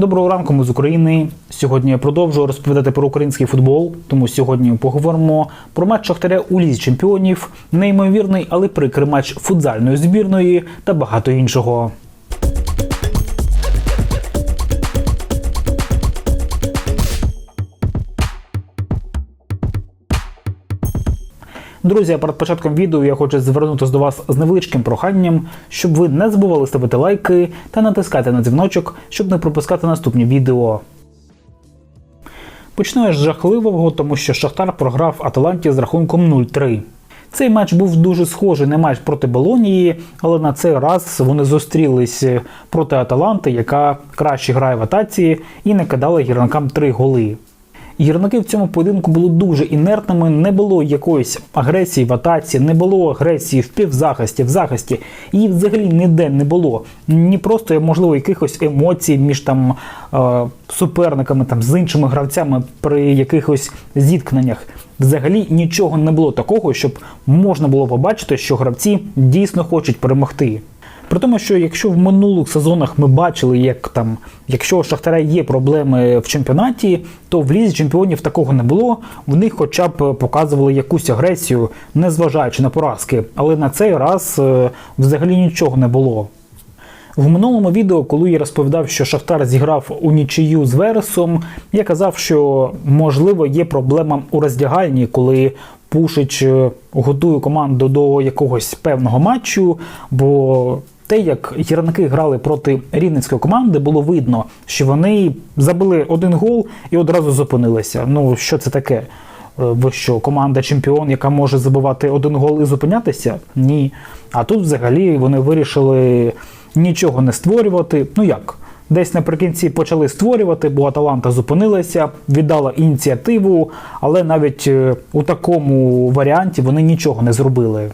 Доброго ранку, ми з України. Сьогодні я продовжую розповідати про український футбол. Тому сьогодні поговоримо про матч Шахтаря у лізі чемпіонів, неймовірний, але прикрий матч футзальної збірної та багато іншого. Друзі, перед початком відео я хочу звернутися до вас з невеличким проханням, щоб ви не забували ставити лайки та натискати на дзвіночок, щоб не пропускати наступні відео. Почну я з жахливого, тому що Шахтар програв Аталанті з рахунком 0-3. Цей матч був дуже схожий на матч проти Болонії, але на цей раз вони зустрілись проти Аталанти, яка краще грає в атаці, і не кидала гірникам три голи. Гірники в цьому поєдинку були дуже інертними, не було якоїсь агресії в атаці, не було агресії в півзахисті, в захисті. Її взагалі ніде не було. Ні просто, можливо, якихось емоцій між там е, суперниками, там з іншими гравцями при якихось зіткненнях. Взагалі нічого не було такого, щоб можна було побачити, що гравці дійсно хочуть перемогти. При тому, що якщо в минулих сезонах ми бачили, як там, якщо у Шахтаря є проблеми в чемпіонаті, то в лізі чемпіонів такого не було. В них хоча б показували якусь агресію, незважаючи на поразки. Але на цей раз е, взагалі нічого не було. В минулому відео, коли я розповідав, що Шахтар зіграв у нічию з Вересом, я казав, що можливо є проблема у роздягальні, коли Пушич е, готує команду до якогось певного матчу, бо те, як гірники грали проти рівненської команди, було видно, що вони забили один гол і одразу зупинилися. Ну що це таке? Е, Ви що, команда чемпіон, яка може забивати один гол і зупинятися? Ні. А тут взагалі вони вирішили нічого не створювати. Ну як? Десь наприкінці почали створювати, бо Аталанта зупинилася, віддала ініціативу, але навіть е, у такому варіанті вони нічого не зробили.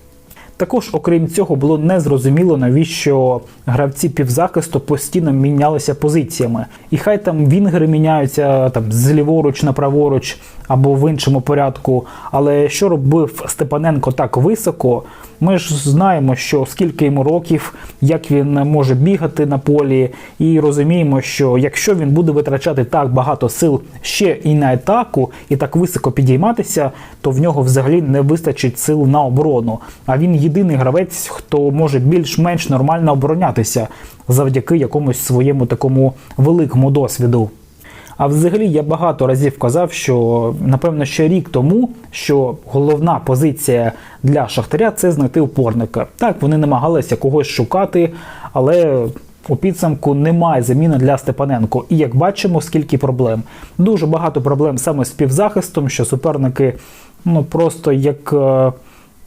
Також, окрім цього, було незрозуміло, навіщо гравці півзахисту постійно мінялися позиціями. І хай там вінгери міняються там з ліворуч на праворуч або в іншому порядку. Але що робив Степаненко так високо? Ми ж знаємо, що скільки йому років, як він може бігати на полі, і розуміємо, що якщо він буде витрачати так багато сил ще і на атаку, і так високо підійматися, то в нього взагалі не вистачить сил на оборону. А він єдиний гравець, хто може більш-менш нормально оборонятися завдяки якомусь своєму такому великому досвіду. А взагалі я багато разів казав, що напевно ще рік тому, що головна позиція для Шахтаря це знайти опорника. Так, вони намагалися когось шукати, але у підсумку немає заміни для Степаненко. І як бачимо, скільки проблем. Дуже багато проблем саме з півзахистом, що суперники ну просто як.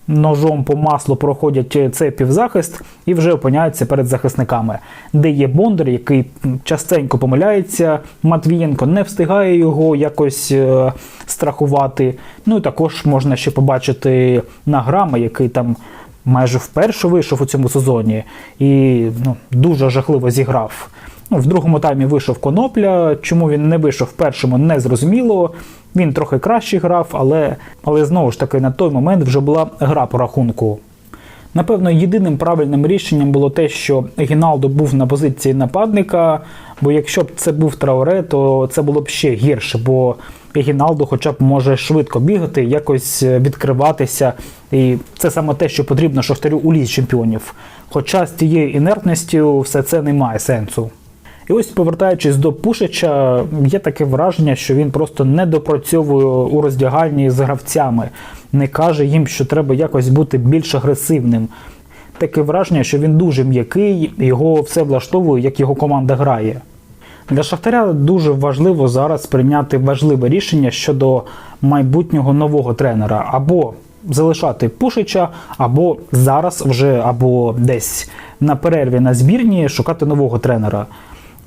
Е, Ножом по маслу проходять цей півзахист і вже опиняються перед захисниками, де є Бондар, який частенько помиляється. Матвієнко не встигає його якось е, страхувати. Ну і також можна ще побачити Награма, який там майже вперше вийшов у цьому сезоні і ну, дуже жахливо зіграв. Ну, в другому таймі вийшов Конопля. Чому він не вийшов в першому, не зрозуміло. Він трохи краще грав, але, але знову ж таки на той момент вже була гра по рахунку. Напевно, єдиним правильним рішенням було те, що Гіналдо був на позиції нападника, бо якщо б це був Трауре, то це було б ще гірше, бо Гіналдо хоча б може швидко бігати, якось відкриватися. І це саме те, що потрібно Шахтарю у лізі чемпіонів. Хоча з тією інертністю все це не має сенсу. І ось повертаючись до Пушича, є таке враження, що він просто не допрацьовує у роздягальні з гравцями, не каже їм, що треба якось бути більш агресивним. Таке враження, що він дуже м'який, його все влаштовує, як його команда грає. Для Шахтаря дуже важливо зараз прийняти важливе рішення щодо майбутнього нового тренера або залишати Пушича, або зараз вже або десь на перерві на збірні шукати нового тренера.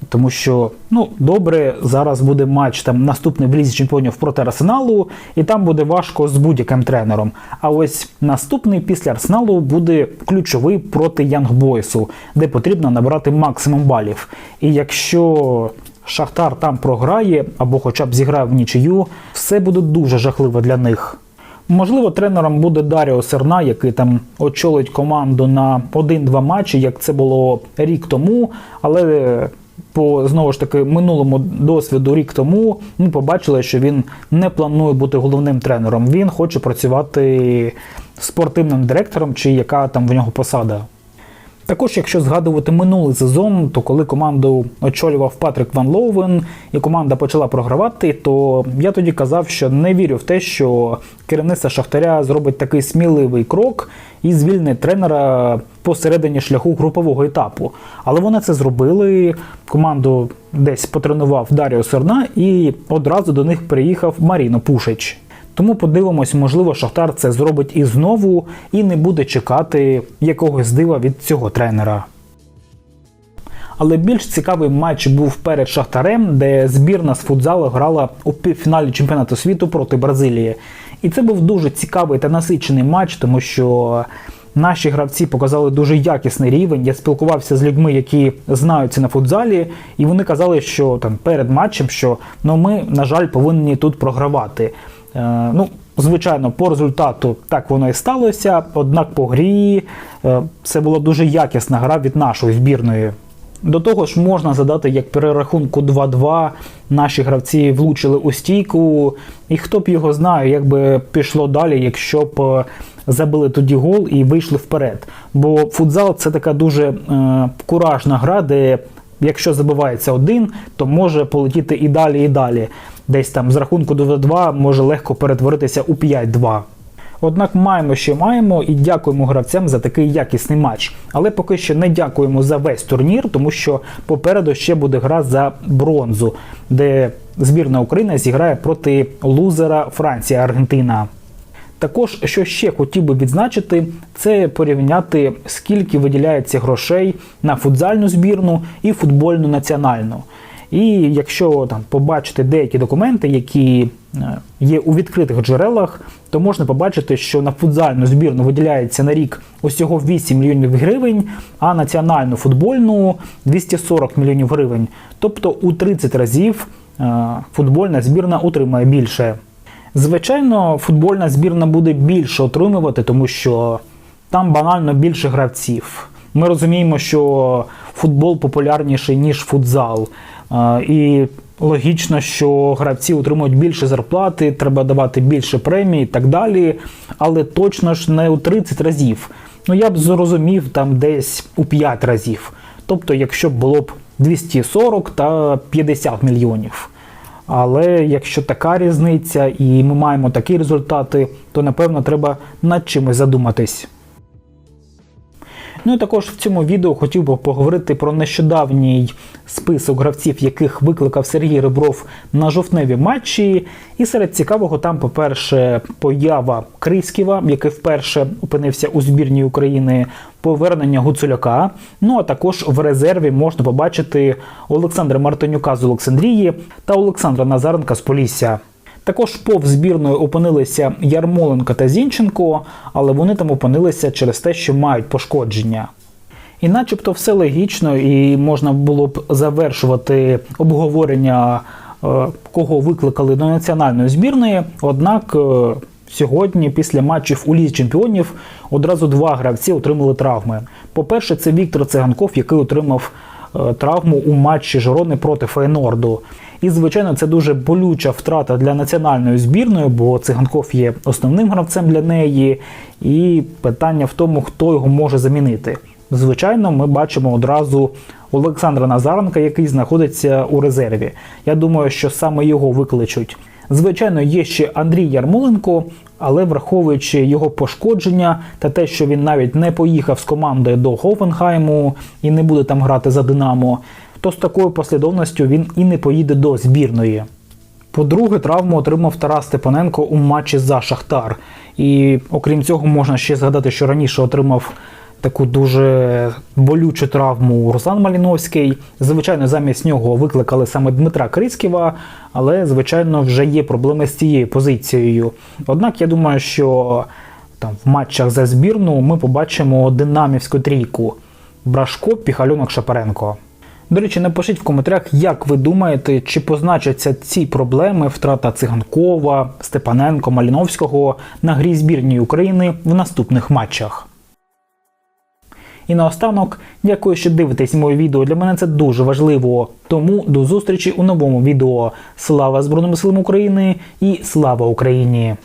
Тому що ну добре, зараз буде матч там наступний в лізі чемпіонів проти Арсеналу, і там буде важко з будь-яким тренером. А ось наступний після Арсеналу буде ключовий проти Янгбойсу, де потрібно набрати максимум балів. І якщо Шахтар там програє або хоча б зіграє в нічию, все буде дуже жахливо для них. Можливо, тренером буде Даріо Серна, який там очолить команду на один-два матчі, як це було рік тому, але по знову ж таки минулому досвіду рік тому ми побачили, що він не планує бути головним тренером. Він хоче працювати спортивним директором, чи яка там в нього посада. Також, якщо згадувати минулий сезон, то коли команду очолював Патрик Ван Лоувен і команда почала програвати, то я тоді казав, що не вірю в те, що керівництво Шахтаря зробить такий сміливий крок і звільнить тренера посередині шляху групового етапу. Але вони це зробили. Команду десь потренував Даріо Серна і одразу до них приїхав Маріно Пушич. Тому подивимось, можливо, Шахтар це зробить і знову, і не буде чекати якогось дива від цього тренера. Але більш цікавий матч був перед Шахтарем, де збірна з футзалу грала у півфіналі чемпіонату світу проти Бразилії. І це був дуже цікавий та насичений матч, тому що наші гравці показали дуже якісний рівень. Я спілкувався з людьми, які знаються на футзалі, і вони казали, що там перед матчем, що ну ми, на жаль, повинні тут програвати. Е, ну, Звичайно, по результату так воно і сталося, однак по грі е, це була дуже якісна гра від нашої збірної. До того ж, можна задати, як перерахунку 2-2 наші гравці влучили у стійку, і хто б його знає, як би пішло далі, якщо б е, забили тоді гол і вийшли вперед. Бо футзал це така дуже е, куражна гра, де якщо забивається один, то може полетіти і далі, і далі. Десь там з рахунку 2-2 може легко перетворитися у 5-2. Однак маємо, що маємо, і дякуємо гравцям за такий якісний матч. Але поки що не дякуємо за весь турнір, тому що попереду ще буде гра за бронзу, де збірна України зіграє проти лузера Франція Аргентина. Також, що ще хотів би відзначити, це порівняти, скільки виділяється грошей на футзальну збірну і футбольну національну. І якщо там побачити деякі документи, які е, є у відкритих джерелах, то можна побачити, що на футзальну збірну виділяється на рік усього 8 мільйонів гривень, а національну футбольну 240 мільйонів гривень. Тобто у 30 разів е, футбольна збірна отримає більше. Звичайно, футбольна збірна буде більше отримувати, тому що там банально більше гравців. Ми розуміємо, що футбол популярніший, ніж футзал. І логічно, що гравці отримують більше зарплати, треба давати більше премій і так далі. Але точно ж не у 30 разів. Ну я б зрозумів там десь у 5 разів. Тобто, якщо було б 240 та 50 мільйонів. Але якщо така різниця і ми маємо такі результати, то напевно треба над чимось задуматись. Ну і також в цьому відео хотів би поговорити про нещодавній список гравців, яких викликав Сергій Ребров на жовтневі матчі. І серед цікавого там, по-перше, поява Криськіва, який вперше опинився у збірній України, повернення Гуцуляка. Ну а також в резерві можна побачити Олександра Мартинюка з Олександрії та Олександра Назаренка з Полісся. Також повз збірною опинилися Ярмоленко та Зінченко, але вони там опинилися через те, що мають пошкодження. І начебто все логічно, і можна було б завершувати обговорення, е, кого викликали до національної збірної. Однак е, сьогодні, після матчів у Лізі чемпіонів, одразу два гравці отримали травми. По-перше, це Віктор Циганков, який отримав е, травму у матчі Жорони проти Фейнорду. І, звичайно, це дуже болюча втрата для національної збірної, бо циганков є основним гравцем для неї, і питання в тому, хто його може замінити. Звичайно, ми бачимо одразу Олександра Назаренка, який знаходиться у резерві. Я думаю, що саме його викличуть. Звичайно, є ще Андрій Ярмоленко, але враховуючи його пошкодження та те, що він навіть не поїхав з командою до Хофенхайму і не буде там грати за Динамо, то з такою послідовністю він і не поїде до збірної. По-друге, травму отримав Тарас Степаненко у матчі за Шахтар. І окрім цього, можна ще згадати, що раніше отримав таку дуже болючу травму Руслан Маліновський. Звичайно, замість нього викликали саме Дмитра Крицьківа, але, звичайно, вже є проблеми з цією позицією. Однак я думаю, що там в матчах за збірну ми побачимо динамівську трійку Брашко, Піхальонок, Шапаренко. До речі, напишіть в коментарях, як ви думаєте, чи позначаться ці проблеми втрата Циганкова, Степаненко, Маліновського на грі збірної України в наступних матчах. І наостанок, дякую, що дивитесь моє відео. Для мене це дуже важливо. Тому до зустрічі у новому відео. Слава Збройним силам України і слава Україні!